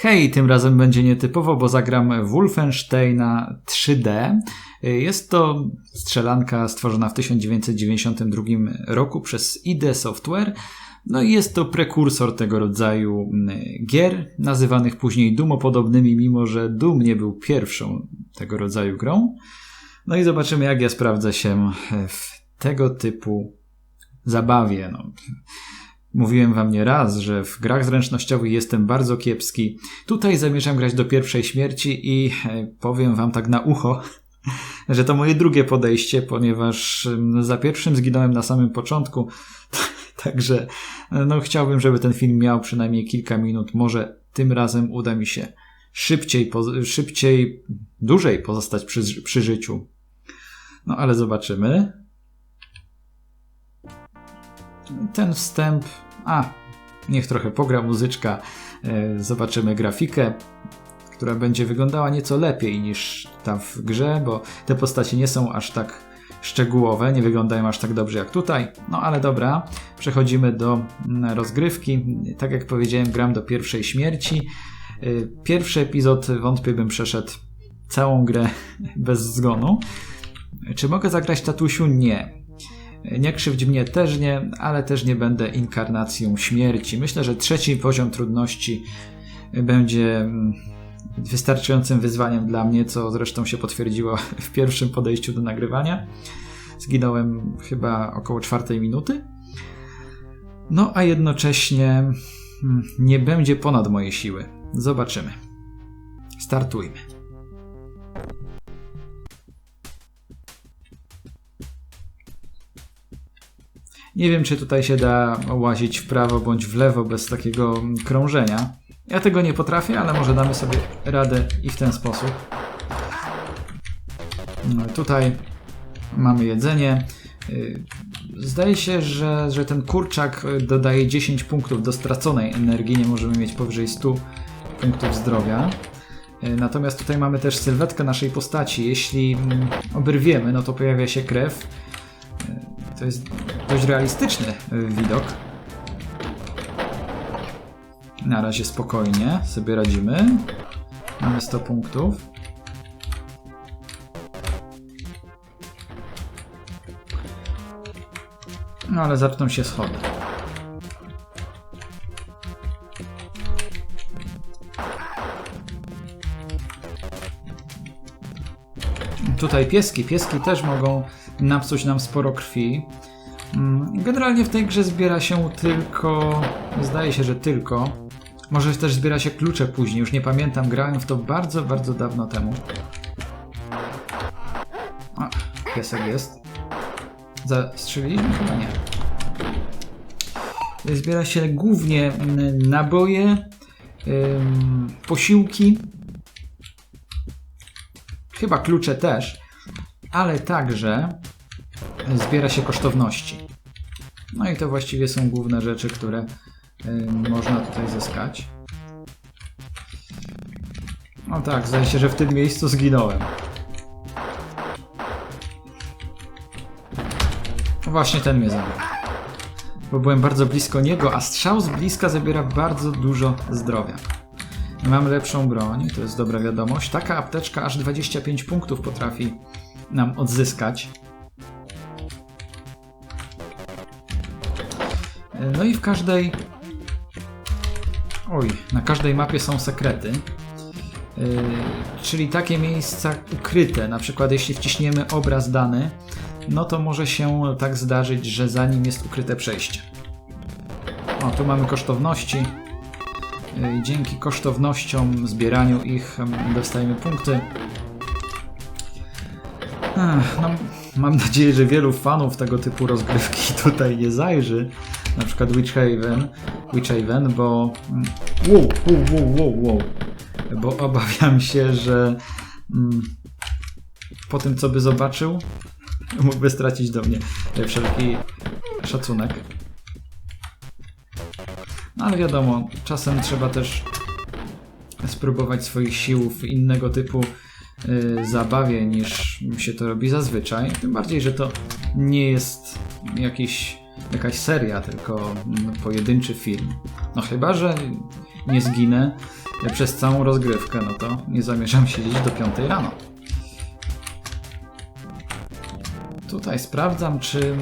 Hej, tym razem będzie nietypowo, bo zagram Wolfensteina 3D. Jest to strzelanka stworzona w 1992 roku przez ID Software. No i jest to prekursor tego rodzaju mm, gier, nazywanych później dumopodobnymi, mimo że Doom nie był pierwszą tego rodzaju grą. No i zobaczymy, jak ja sprawdzę się w tego typu zabawie. No. Mówiłem wam nie raz, że w grach zręcznościowych jestem bardzo kiepski. Tutaj zamierzam grać do pierwszej śmierci i e, powiem wam tak na ucho, że to moje drugie podejście, ponieważ za pierwszym zginąłem na samym początku. Także no, chciałbym, żeby ten film miał przynajmniej kilka minut. Może tym razem uda mi się szybciej, szybciej, dłużej pozostać przy, przy życiu. No ale zobaczymy. Ten wstęp. A, niech trochę pogra muzyczka. E, zobaczymy grafikę, która będzie wyglądała nieco lepiej niż ta w grze, bo te postacie nie są aż tak szczegółowe, nie wyglądają aż tak dobrze jak tutaj. No ale dobra, przechodzimy do mm, rozgrywki. Tak jak powiedziałem, gram do pierwszej śmierci. E, pierwszy epizod wątpię bym przeszedł całą grę bez zgonu. Czy mogę zagrać tatusiu? Nie. Nie krzywdź mnie też nie, ale też nie będę inkarnacją śmierci. Myślę, że trzeci poziom trudności będzie mm, wystarczającym wyzwaniem dla mnie, co zresztą się potwierdziło w pierwszym podejściu do nagrywania. Zginąłem chyba około czwartej minuty. No a jednocześnie mm, nie będzie ponad moje siły. Zobaczymy. Startujmy. Nie wiem, czy tutaj się da łazić w prawo bądź w lewo bez takiego krążenia. Ja tego nie potrafię, ale może damy sobie radę i w ten sposób. No, tutaj mamy jedzenie. Y, zdaje się, że, że ten kurczak dodaje 10 punktów do straconej energii. Nie możemy mieć powyżej 100 punktów zdrowia. Y, natomiast tutaj mamy też sylwetkę naszej postaci. Jeśli mm, oberwiemy, no to pojawia się krew. Y, to jest dość realistyczny widok. Na razie spokojnie sobie radzimy. Mamy 100 punktów. No ale zaczną się schody. Tutaj pieski. Pieski też mogą napsuć nam sporo krwi. Mm, generalnie w tej grze zbiera się tylko, zdaje się, że tylko, może też zbiera się klucze później, już nie pamiętam, grałem w to bardzo, bardzo dawno temu. A, piesek jest. Zastrzeliliśmy? Chyba nie. Zbiera się głównie mm, naboje, posiłki, chyba klucze też, ale także zbiera się kosztowności. No i to właściwie są główne rzeczy, które można tutaj zyskać. No tak, zdaje się, że w tym miejscu zginąłem. Właśnie ten mnie zabił. Bo byłem bardzo blisko niego, a strzał z bliska zabiera bardzo dużo zdrowia. Mam lepszą broń, to jest dobra wiadomość. Taka apteczka aż 25 punktów potrafi nam odzyskać. No i w każdej. Oj, na każdej mapie są sekrety. Yy, czyli takie miejsca ukryte. Na przykład, jeśli wciśniemy obraz dany, no to może się tak zdarzyć, że za nim jest ukryte przejście. O, tu mamy kosztowności. Yy, dzięki kosztownościom, zbieraniu ich dostajemy punkty. Ech, no, mam nadzieję, że wielu fanów tego typu rozgrywki tutaj nie zajrzy na przykład Witch Haven, Witch Haven bo wow, wow, wow, wow, bo obawiam się, że mm, po tym co by zobaczył mógłby stracić do mnie wszelki szacunek. No ale wiadomo, czasem trzeba też spróbować swoich sił w innego typu y, zabawie niż się to robi zazwyczaj. Tym bardziej, że to nie jest jakiś jakaś seria, tylko pojedynczy film. No chyba, że nie zginę przez całą rozgrywkę, no to nie zamierzam siedzieć do 5 rano. Tutaj sprawdzam, czy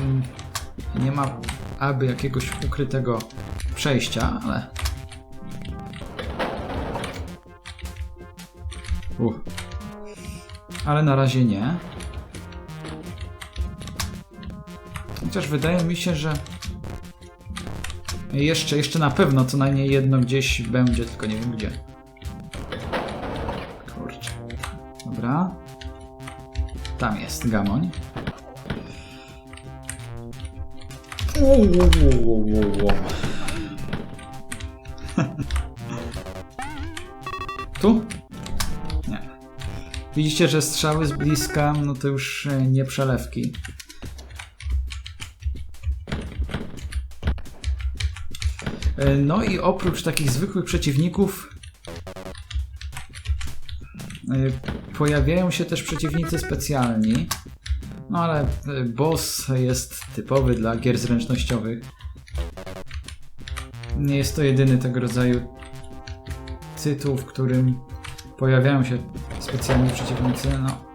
nie ma aby jakiegoś ukrytego przejścia, ale... Ale na razie nie. Chociaż wydaje mi się, że jeszcze, jeszcze na pewno co najmniej jedno gdzieś będzie, tylko nie wiem gdzie. Kurczę. Dobra. Tam jest gamoń. Wo, wo, wo, wo, wo. Tu? Nie. Widzicie, że strzały z bliska, no to już e, nie przelewki. No i oprócz takich zwykłych przeciwników e, pojawiają się też przeciwnicy specjalni. No ale e, boss jest typowy dla gier zręcznościowych. Nie jest to jedyny tego rodzaju tytuł, w którym pojawiają się specjalni przeciwnicy. No.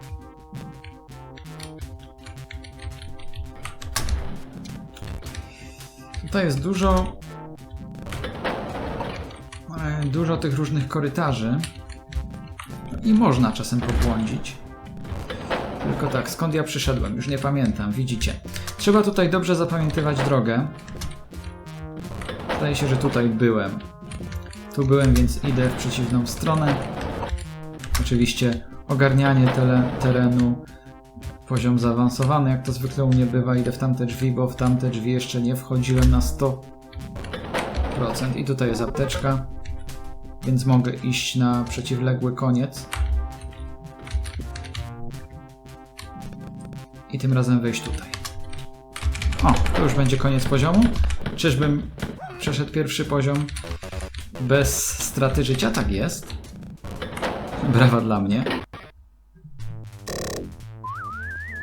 Tutaj jest dużo e, dużo tych różnych korytarzy i można czasem pobłądzić. Tylko tak, skąd ja przyszedłem? Już nie pamiętam, widzicie. Trzeba tutaj dobrze zapamiętywać drogę. Zdaje się, że tutaj byłem. Tu byłem, więc idę w przeciwną stronę. Oczywiście ogarnianie tele, terenu, poziom zaawansowany, jak to zwykle u mnie bywa. Idę w tamte drzwi, bo w tamte drzwi jeszcze nie wchodziłem na 100%. I tutaj jest apteczka, więc mogę iść na przeciwległy koniec. i tym razem wejść tutaj. O, to już będzie koniec poziomu. Czyżbym przeszedł pierwszy poziom bez straty życia? Tak jest. Brawa dla mnie.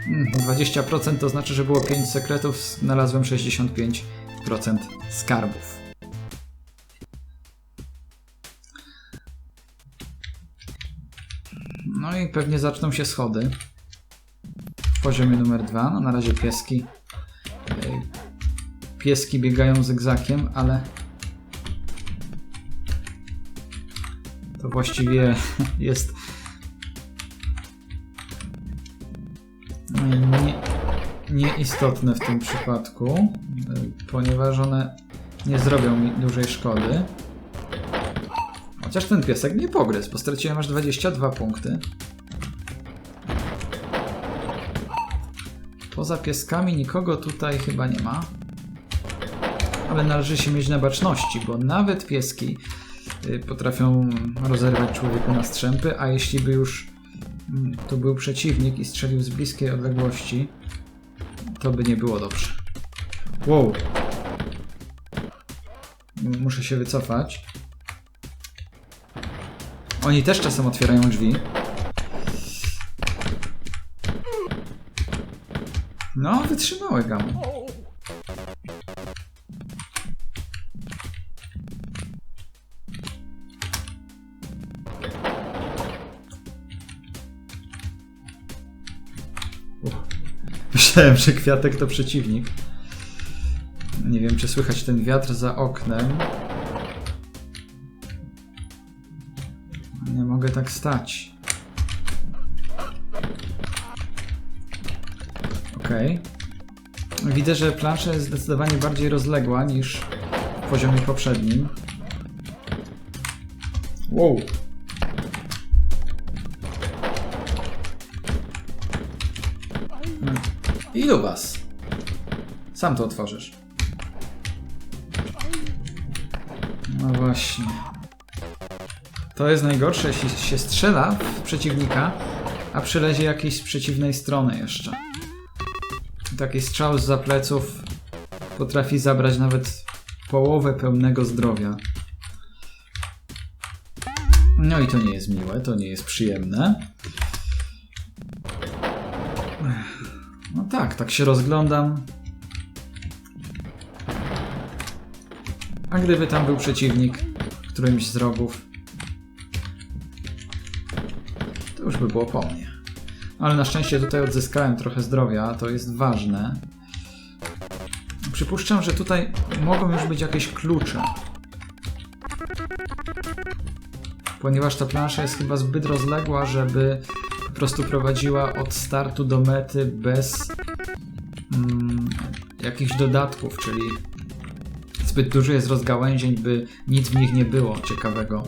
Mm, 20% to znaczy, że było 5 sekretów, znalazłem 65% skarbów. No i pewnie zaczną się schody w poziomie numer dwa. No na razie pieski. Pieski biegają zygzakiem, ale to właściwie jest nie, nieistotne w tym przypadku, ponieważ one nie zrobią mi dużej szkody. Chociaż ten piesek mnie pogryzł, bo straciłem aż 22 punkty. Poza pieskami nikogo tutaj chyba nie ma. Ale należy się mieć na baczności, bo nawet pieski y, potrafią rozerwać człowieka na strzępy, a jeśli by już mm, to był przeciwnik i strzelił z bliskiej odległości, to by nie było dobrze. Wow. Muszę się wycofać. Oni też czasem otwierają drzwi. No, wytrzymały gamy. Myślałem, że kwiatek to przeciwnik. Nie wiem, czy słychać ten wiatr za oknem. Nie mogę tak stać. Okej. Widzę, że plansza jest zdecydowanie bardziej rozległa niż w poziomie poprzednim. Wow. Hmm. Ilu was? Sam to otworzysz. No właśnie. To jest najgorsze, jeśli się strzela w przeciwnika, a przylezie jakiś z przeciwnej strony jeszcze. Taki strzał z pleców potrafi zabrać nawet połowę pełnego zdrowia. No i to nie jest miłe, to nie jest przyjemne. No tak, tak się rozglądam. A gdyby tam był przeciwnik którymś z rogów, To już by było po mnie. Ale na szczęście tutaj odzyskałem trochę zdrowia, to jest ważne. Przypuszczam, że tutaj mogą już być jakieś klucze. Ponieważ ta plansza jest chyba zbyt rozległa, żeby po prostu prowadziła od startu do mety bez mm, jakichś dodatków, czyli zbyt dużo jest rozgałęzień, by nic w nich nie było ciekawego.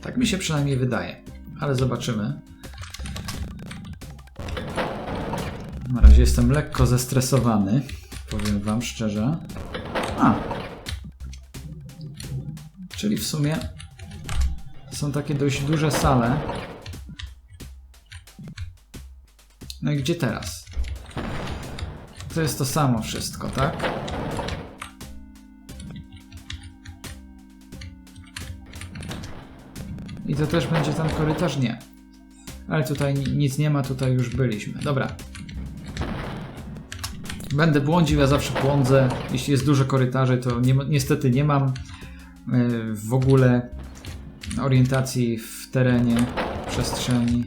Tak mi się przynajmniej wydaje, ale zobaczymy. Na razie jestem lekko zestresowany, powiem Wam szczerze. A. Czyli w sumie są takie dość duże sale. No i gdzie teraz? To jest to samo wszystko, tak? I to też będzie ten korytarz? Nie. Ale tutaj nic nie ma, tutaj już byliśmy. Dobra. Będę błądził, ja zawsze błądzę. Jeśli jest dużo korytarzy, to nie, niestety nie mam e, w ogóle orientacji w terenie, w przestrzeni.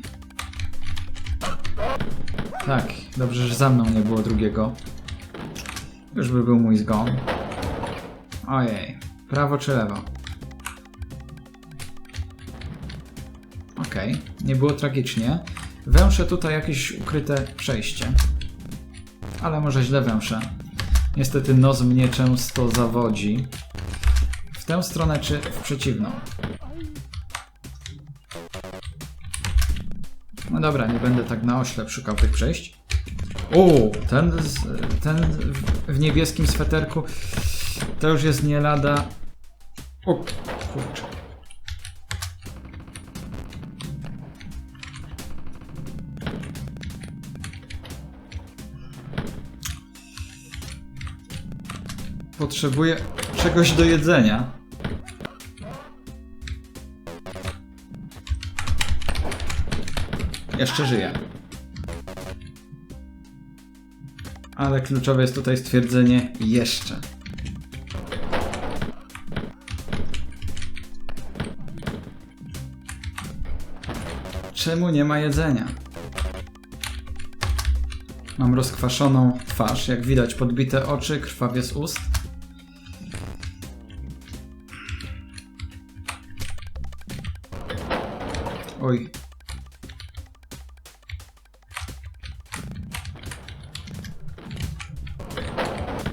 Tak, dobrze, że za mną nie było drugiego. Już by był mój zgon. Ojej, prawo czy lewo? Okej, okay. nie było tragicznie. Węszę tutaj jakieś ukryte przejście. Ale może źle węszę. Niestety nos mnie często zawodzi. W tę stronę czy w przeciwną? No dobra, nie będę tak na oślep szukał tych przejść. O, ten, ten w niebieskim sweterku to już jest nie lada. O, kurczę. Potrzebuję czegoś do jedzenia. Jeszcze żyję. Ale kluczowe jest tutaj stwierdzenie jeszcze. Czemu nie ma jedzenia? Mam rozkwaszoną twarz, jak widać podbite oczy, krwawie z ust. Oj.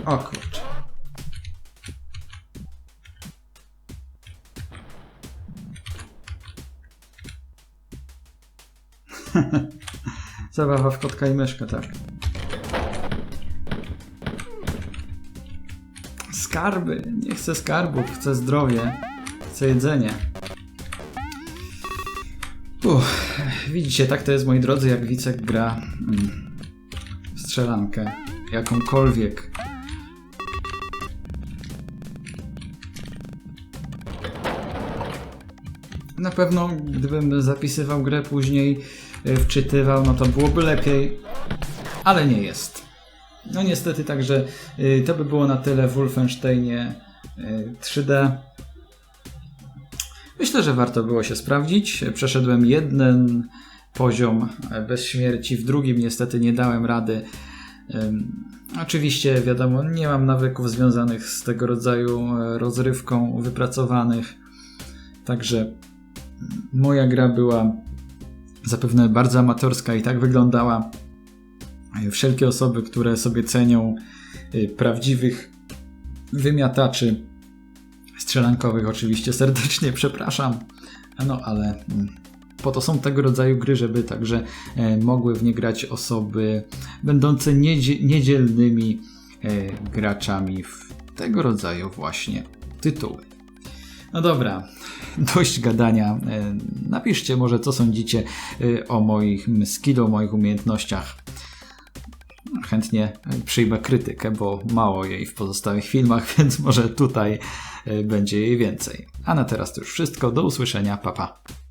O kurczę. Zabawa w kotka i myszkę, tak. Skarby. Nie chcę skarbów, chcę zdrowie, chcę jedzenie. Widzicie, tak to jest, moi drodzy, jak Wicek gra mm, strzelankę, jakąkolwiek. Na pewno, gdybym zapisywał grę później, y, wczytywał, no to byłoby lepiej, ale nie jest. No niestety, także y, to by było na tyle w Wolfensteinie 3D. Myślę, że warto było się sprawdzić. Przeszedłem jeden poziom bez śmierci, w drugim niestety nie dałem rady. Oczywiście, wiadomo, nie mam nawyków związanych z tego rodzaju e, rozrywką wypracowanych. Także moja gra była zapewne bardzo amatorska i tak wyglądała. Wszelkie osoby, które sobie cenią e, prawdziwych wymiataczy strzelankowych oczywiście serdecznie przepraszam. No ale mm, po to są tego rodzaju gry, żeby także e, mogły w nie grać osoby będące niedzielnymi e, graczami w tego rodzaju właśnie tytuły. No dobra, dość gadania. E, napiszcie może, co sądzicie o moich skillu, o moich umiejętnościach. Chętnie przyjmę krytykę, bo mało jej w pozostałych filmach, więc może tutaj będzie jej więcej. A na teraz to już wszystko. Do usłyszenia. Papa. Pa.